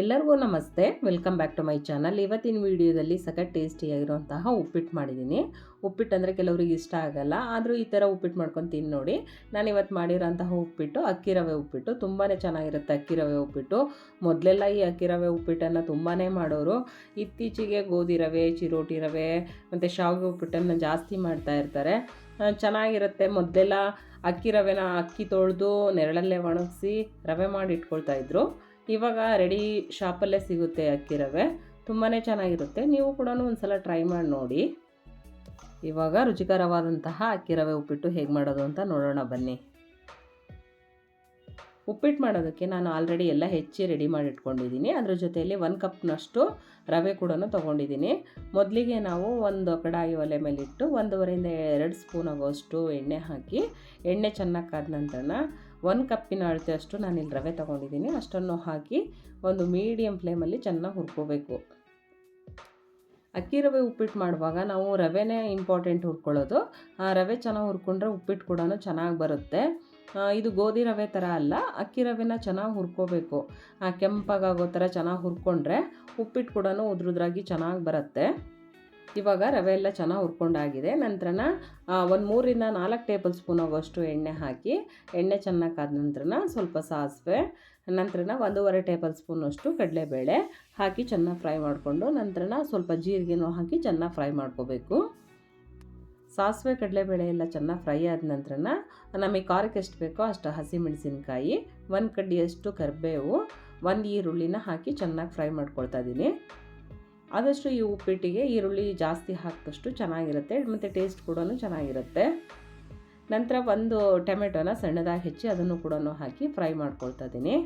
ಎಲ್ಲರಿಗೂ ನಮಸ್ತೆ. Welcome back to my channel. ಇವತ್ತಿನ ವಿಡಿಯೋದಲ್ಲಿ ಸಖತ್ ಟೇಸ್ಟಿಯಾಗಿರುವಂತಹ ಉಪ್ಪಿಟ್ಟು ಮಾಡಿದ್ದೀನಿ. ಉಪ್ಪಿಟ್ಟು ಅಂದರೆ ಕೆಲವರಿಗೆ ಇಷ್ಟ ಆಗಲ್ಲ, ಆದರೂ ಈ ಥರ ಉಪ್ಪಿಟ್ಟು ಮಾಡ್ಕೊಂಡು ತಿಂದು ನೋಡಿ. ನಾನು ಇವತ್ತು ಮಾಡಿರೋಂತಹ ಉಪ್ಪಿಟ್ಟು ಅಕ್ಕಿ ರವೆ ಉಪ್ಪಿಟ್ಟು. ತುಂಬಾ ಚೆನ್ನಾಗಿರುತ್ತೆ ಅಕ್ಕಿ ರವೆ ಉಪ್ಪಿಟ್ಟು. ಮೊದಲೆಲ್ಲ ಈ ಅಕ್ಕಿ ರವೆ ಉಪ್ಪಿಟ್ಟನ್ನು ತುಂಬಾ ಮಾಡೋರು. ಇತ್ತೀಚೆಗೆ ಗೋಧಿ ರವೆ, ಚಿರೋಟಿ ರವೆ, ಮತ್ತು ಶಾವಿಗೆ ಉಪ್ಪಿಟ್ಟನ್ನು ಜಾಸ್ತಿ ಮಾಡ್ತಾ ಇರ್ತಾರೆ. ಚೆನ್ನಾಗಿರುತ್ತೆ. ಮೊದಲೆಲ್ಲ ಅಕ್ಕಿ ರವೆನ ಅಕ್ಕಿ ತೊಳೆದು ನೆರಳಲ್ಲೇ ಒಣಗಿಸಿ ರವೆ ಮಾಡಿ ಇಟ್ಕೊಳ್ತಾ ಇದ್ರು. ಇವಾಗ ರೆಡಿ ಶಾಪಲ್ಲೇ ಸಿಗುತ್ತೆ ಅಕ್ಕಿ ರವೆ. ತುಂಬಾ ಚೆನ್ನಾಗಿರುತ್ತೆ. ನೀವು ಕೂಡ ಒಂದ್ಸಲ ಟ್ರೈ ಮಾಡಿ ನೋಡಿ. ಇವಾಗ ರುಚಿಕರವಾದಂತಹ ಅಕ್ಕಿ ರವೆ ಉಪ್ಪಿಟ್ಟು ಹೇಗೆ ಮಾಡೋದು ಅಂತ ನೋಡೋಣ ಬನ್ನಿ. ಉಪ್ಪಿಟ್ಟು ಮಾಡೋದಕ್ಕೆ ನಾನು ಆಲ್ರೆಡಿ ಎಲ್ಲ ಹೆಚ್ಚಿ ರೆಡಿ ಮಾಡಿ ಇಟ್ಕೊಂಡಿದ್ದೀನಿ. ಅದ್ರ ಜೊತೆಯಲ್ಲಿ ಒಂದು ಕಪ್ನಷ್ಟು ರವೆ ಕೂಡ ತೊಗೊಂಡಿದ್ದೀನಿ. ಮೊದಲಿಗೆ ನಾವು ಒಂದು ಕಡಾಯಿ ಒಲೆ ಮೇಲಿಟ್ಟು ಒಂದೂವರೆಯಿಂದ ಎರಡು ಸ್ಪೂನ್ ಆಗೋಷ್ಟು ಎಣ್ಣೆ ಹಾಕಿ, ಎಣ್ಣೆ ಚೆನ್ನಾಗಿ ಕಾದ ನಂತರ ಒಂದು ಕಪ್ಪಿನ ಅಳತೆ ಅಷ್ಟು ನಾನಿಲ್ಲಿ ರವೆ ತೊಗೊಂಡಿದ್ದೀನಿ. ಅಷ್ಟನ್ನು ಹಾಕಿ ಒಂದು ಮೀಡಿಯಮ್ ಫ್ಲೇಮಲ್ಲಿ ಚೆನ್ನಾಗಿ ಹುರ್ಕೋಬೇಕು. ಅಕ್ಕಿ ರವೆ ಉಪ್ಪಿಟ್ಟು ಮಾಡುವಾಗ ನಾವು ರವೆನೇ ಇಂಪಾರ್ಟೆಂಟ್ ಹುರ್ಕೊಳ್ಳೋದು. ಆ ರವೆ ಚೆನ್ನಾಗಿ ಹುರ್ಕೊಂಡ್ರೆ ಉಪ್ಪಿಟ್ಟು ಕೂಡ ಚೆನ್ನಾಗಿ ಬರುತ್ತೆ. ಇದು ಗೋಧಿ ರವೆ ಥರ ಅಲ್ಲ, ಅಕ್ಕಿ ರವೆನ ಚೆನ್ನಾಗಿ ಹುರ್ಕೋಬೇಕು. ಕೆಂಪಾಗೋ ಥರ ಚೆನ್ನಾಗಿ ಹುರ್ಕೊಂಡ್ರೆ ಉಪ್ಪಿಟ್ಟು ಕೂಡ ಉದ್ರುದ್ರಾಗಿ ಚೆನ್ನಾಗಿ ಬರುತ್ತೆ. ಇವಾಗ ರವೆ ಎಲ್ಲ ಚೆನ್ನಾಗಿ ಹುರ್ಕೊಂಡಾಗಿದೆ. ನಂತರನ ಒಂದು ಮೂರಿಂದ ನಾಲ್ಕು ಟೇಬಲ್ ಸ್ಪೂನ್ ಆಗೋಷ್ಟು ಎಣ್ಣೆ ಹಾಕಿ, ಎಣ್ಣೆ ಚೆನ್ನಾಗಿ ಕಾದ ನಂತರನ ಸ್ವಲ್ಪ ಸಾಸಿವೆ, ನಂತರನ ಒಂದೂವರೆ ಟೇಬಲ್ ಸ್ಪೂನಷ್ಟು ಕಡಲೆಬೇಳೆ ಹಾಕಿ ಚೆನ್ನಾಗಿ ಫ್ರೈ ಮಾಡಿಕೊಂಡು ನಂತರ ಸ್ವಲ್ಪ ಜೀರಿಗೆನೂ ಹಾಕಿ ಚೆನ್ನಾಗಿ ಫ್ರೈ ಮಾಡ್ಕೋಬೇಕು. ಸಾಸಿವೆ, ಕಡಲೆಬೇಳೆ ಎಲ್ಲ ಚೆನ್ನಾಗಿ ಫ್ರೈ ಆದ ನಂತರನ, ನಮಗೆ ಖಾರಕ್ಕೆ ಎಷ್ಟು ಬೇಕೋ ಅಷ್ಟು ಹಸಿಮೆಣಸಿನ್ಕಾಯಿ, ಒಂದು ಕಡ್ಡಿಯಷ್ಟು ಕರಿಬೇವು, ಒಂದು ಈರುಳ್ಳಿನ ಹಾಕಿ ಚೆನ್ನಾಗಿ ಫ್ರೈ ಮಾಡ್ಕೊಳ್ತಾ ಇದ್ದೀನಿ ಆದಷ್ಟು ಈ ಉಪ್ಪಿಟ್ಟಿಗೆ ಈರುಳ್ಳಿ ಜಾಸ್ತಿ ಹಾಕಿದಷ್ಟು ಚೆನ್ನಾಗಿರುತ್ತೆ. ಮತ್ತು ಟೇಸ್ಟ್ ಕೂಡ ಚೆನ್ನಾಗಿರುತ್ತೆ. ನಂತರ ಒಂದು ಟೊಮೆಟೊನ ಸಣ್ಣದಾಗಿ ಹೆಚ್ಚಿ ಅದನ್ನು ಕೂಡ ಹಾಕಿ ಫ್ರೈ ಮಾಡ್ಕೊಳ್ತಾ ಇದ್ದೀನಿ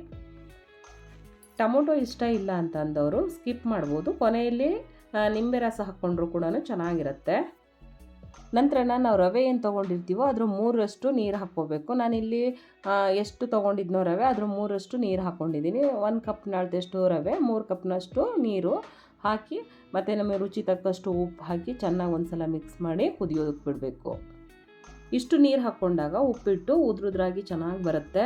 ಟೊಮೊಟೊ ಇಷ್ಟ ಇಲ್ಲ ಅಂತಂದವರು ಸ್ಕಿಪ್ ಮಾಡ್ಬೋದು. ಕೊನೆಯಲ್ಲಿ ನಿಂಬೆ ರಸ ಹಾಕ್ಕೊಂಡ್ರು ಕೂಡ ಚೆನ್ನಾಗಿರುತ್ತೆ. ನಂತರ ನಾವು ರವೆ ಏನು ತೊಗೊಂಡಿರ್ತೀವೋ ಅದ್ರ ಮೂರರಷ್ಟು ನೀರು ಹಾಕ್ಕೋಬೇಕು. ನಾನಿಲ್ಲಿ ಎಷ್ಟು ತೊಗೊಂಡಿದ್ನೋ ರವೆ, ಅದ್ರ ಮೂರಷ್ಟು ನೀರು ಹಾಕ್ಕೊಂಡಿದ್ದೀನಿ ಒಂದು ಕಪ್ನ ಅಳತೆಷ್ಟು ರವೆ, ಮೂರು ಕಪ್ನಷ್ಟು ನೀರು ಹಾಕಿ, ಮತ್ತು ನಮಗೆ ರುಚಿ ತಕ್ಕಷ್ಟು ಉಪ್ಪು ಹಾಕಿ ಚೆನ್ನಾಗಿ ಒಂದು ಸಲ ಮಿಕ್ಸ್ ಮಾಡಿ ಕುದಿಯೋದಕ್ಕೆ ಬಿಡಬೇಕು. ಇಷ್ಟು ನೀರು ಹಾಕ್ಕೊಂಡಾಗ ಉಪ್ಪಿಟ್ಟು ಉದ್ರುದ್ರಾಗಿ ಚೆನ್ನಾಗಿ ಬರುತ್ತೆ.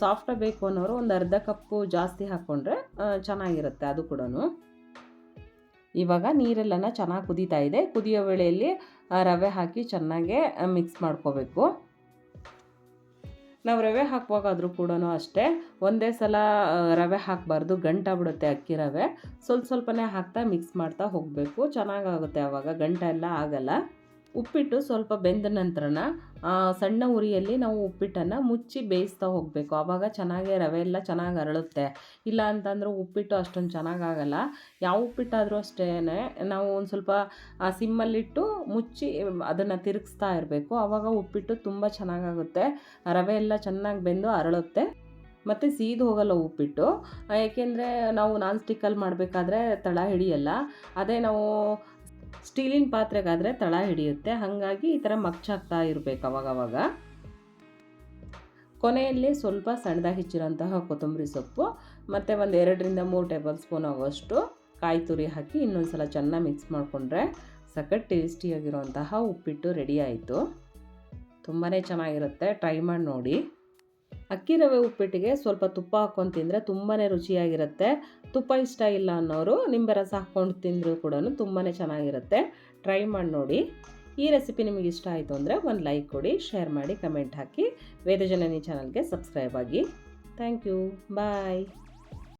ಸಾಫ್ಟಾಗಿ ಬೇಕು ಅನ್ನೋರು ಒಂದು ಅರ್ಧ ಕಪ್ಪು ಜಾಸ್ತಿ ಹಾಕ್ಕೊಂಡ್ರೆ ಚೆನ್ನಾಗಿರುತ್ತೆ ಅದು ಕೂಡ ಇವಾಗ ನೀರೆಲ್ಲನ ಚೆನ್ನಾಗಿ ಕುದೀತಾ ಇದೆ. ಕುದಿಯೋ ವೇಳೆಯಲ್ಲಿ ರವೆ ಹಾಕಿ ಚೆನ್ನಾಗೆ ಮಿಕ್ಸ್ ಮಾಡ್ಕೋಬೇಕು. ನಾವು ರವೆ ಹಾಕುವಾಗಾದರೂ ಕೂಡ ಅಷ್ಟೇ, ಒಂದೇ ಸಲ ರವೆ ಹಾಕಬಾರ್ದು ಗಂಟಾಗ್ಬಿಡುತ್ತೆ ಅಕ್ಕಿ ರವೆ. ಸ್ವಲ್ಪ ಸ್ವಲ್ಪನೇ ಹಾಕ್ತಾ ಮಿಕ್ಸ್ ಮಾಡ್ತಾ ಹೋಗಬೇಕು. ಚೆನ್ನಾಗಾಗುತ್ತೆ ಆವಾಗ ಗಂಟ ಎಲ್ಲ ಆಗಲ್ಲ. ಉಪ್ಪಿಟ್ಟು ಸ್ವಲ್ಪ ಬೆಂದ ನಂತರನ ಸಣ್ಣ ಉರಿಯಲ್ಲಿ ನಾವು ಉಪ್ಪಿಟ್ಟನ್ನು ಮುಚ್ಚಿ ಬೇಯಿಸ್ತಾ ಹೋಗಬೇಕು. ಆವಾಗ ಚೆನ್ನಾಗಿ ರವೆ ಎಲ್ಲ ಚೆನ್ನಾಗಿ ಅರಳುತ್ತೆ. ಇಲ್ಲ ಅಂತಂದ್ರೆ ಉಪ್ಪಿಟ್ಟು ಅಷ್ಟೊಂದು ಚೆನ್ನಾಗಾಗಲ್ಲ ಯಾವ ಉಪ್ಪಿಟ್ಟಾದರೂ ಅಷ್ಟೇ ನಾವು ಒಂದು ಸ್ವಲ್ಪ ಸಿಮ್ಮಲ್ಲಿಟ್ಟು ಮುಚ್ಚಿ ಅದನ್ನು ತಿರುಗಿಸ್ತಾ ಇರಬೇಕು. ಆವಾಗ ಉಪ್ಪಿಟ್ಟು ತುಂಬ ಚೆನ್ನಾಗಾಗುತ್ತೆ ರವೆ ಎಲ್ಲ ಚೆನ್ನಾಗಿ ಬೆಂದು ಅರಳುತ್ತೆ. ಮತ್ತು ಸೀದು ಹೋಗಲ್ಲ ಉಪ್ಪಿಟ್ಟು. ಏಕೆಂದರೆ ನಾವು ನಾನ್ ಸ್ಟಿಕ್ಕಲ್ಲಿ ಮಾಡಬೇಕಾದ್ರೆ ತಳ ಹಿಡಿಯಲ್ಲ. ಅದೇ ನಾವು ಸ್ಟೀಲಿನ ಪಾತ್ರೆಗಾದರೆ ತಳ ಹಿಡಿಯುತ್ತೆ. ಹಾಗಾಗಿ ಈ ಥರ ಮಗ್ಚಾಕ್ತಾ ಇರಬೇಕು ಅವಾಗವಾಗ. ಕೊನೆಯಲ್ಲಿ ಸ್ವಲ್ಪ ಸಣ್ಣದಾಗಿ ಹೆಚ್ಚಿರೋಂತಹ ಕೊತ್ತಂಬರಿ ಸೊಪ್ಪು, ಮತ್ತು ಒಂದು ಎರಡರಿಂದ ಮೂರು ಟೇಬಲ್ ಸ್ಪೂನ್ ಆಗೋಷ್ಟು ಕಾಯಿ ತುರಿ ಹಾಕಿ ಇನ್ನೊಂದು ಸಲ ಚೆನ್ನಾಗಿ ಮಿಕ್ಸ್ ಮಾಡಿಕೊಂಡ್ರೆ ಸಖತ್ ಟೇಸ್ಟಿಯಾಗಿರುವಂತಹ ಉಪ್ಪಿಟ್ಟು ರೆಡಿ ಆಯಿತು. ತುಂಬಾ ಚೆನ್ನಾಗಿರುತ್ತೆ. ಟ್ರೈ ಮಾಡಿ ನೋಡಿ. ಅಕ್ಕಿ ರವೆ ಉಪ್ಪಿಟ್ಟಿಗೆ ಸ್ವಲ್ಪ ತುಪ್ಪ ಹಾಕ್ಕೊಂಡು ತಿಂದರೆ ತುಂಬಾ ರುಚಿಯಾಗಿರುತ್ತೆ. ತುಪ್ಪ ಇಷ್ಟ ಇಲ್ಲ ಅನ್ನೋರು ನಿಂಬೆ ರಸ ಹಾಕ್ಕೊಂಡು ತಿಂದರೂ ಕೂಡ ತುಂಬಾ ಚೆನ್ನಾಗಿರುತ್ತೆ. ಟ್ರೈ ಮಾಡಿ ನೋಡಿ. ಈ ರೆಸಿಪಿ ನಿಮಗೆ ಇಷ್ಟ ಆಯಿತು ಅಂದರೆ ಒಂದು ಲೈಕ್ ಕೊಡಿ ಶೇರ್ ಮಾಡಿ ಕಮೆಂಟ್ ಹಾಕಿ. ವೇದಜನನಿ ಚಾನಲ್ಗೆ ಸಬ್ಸ್ಕ್ರೈಬ್ ಆಗಿ. Thank you bye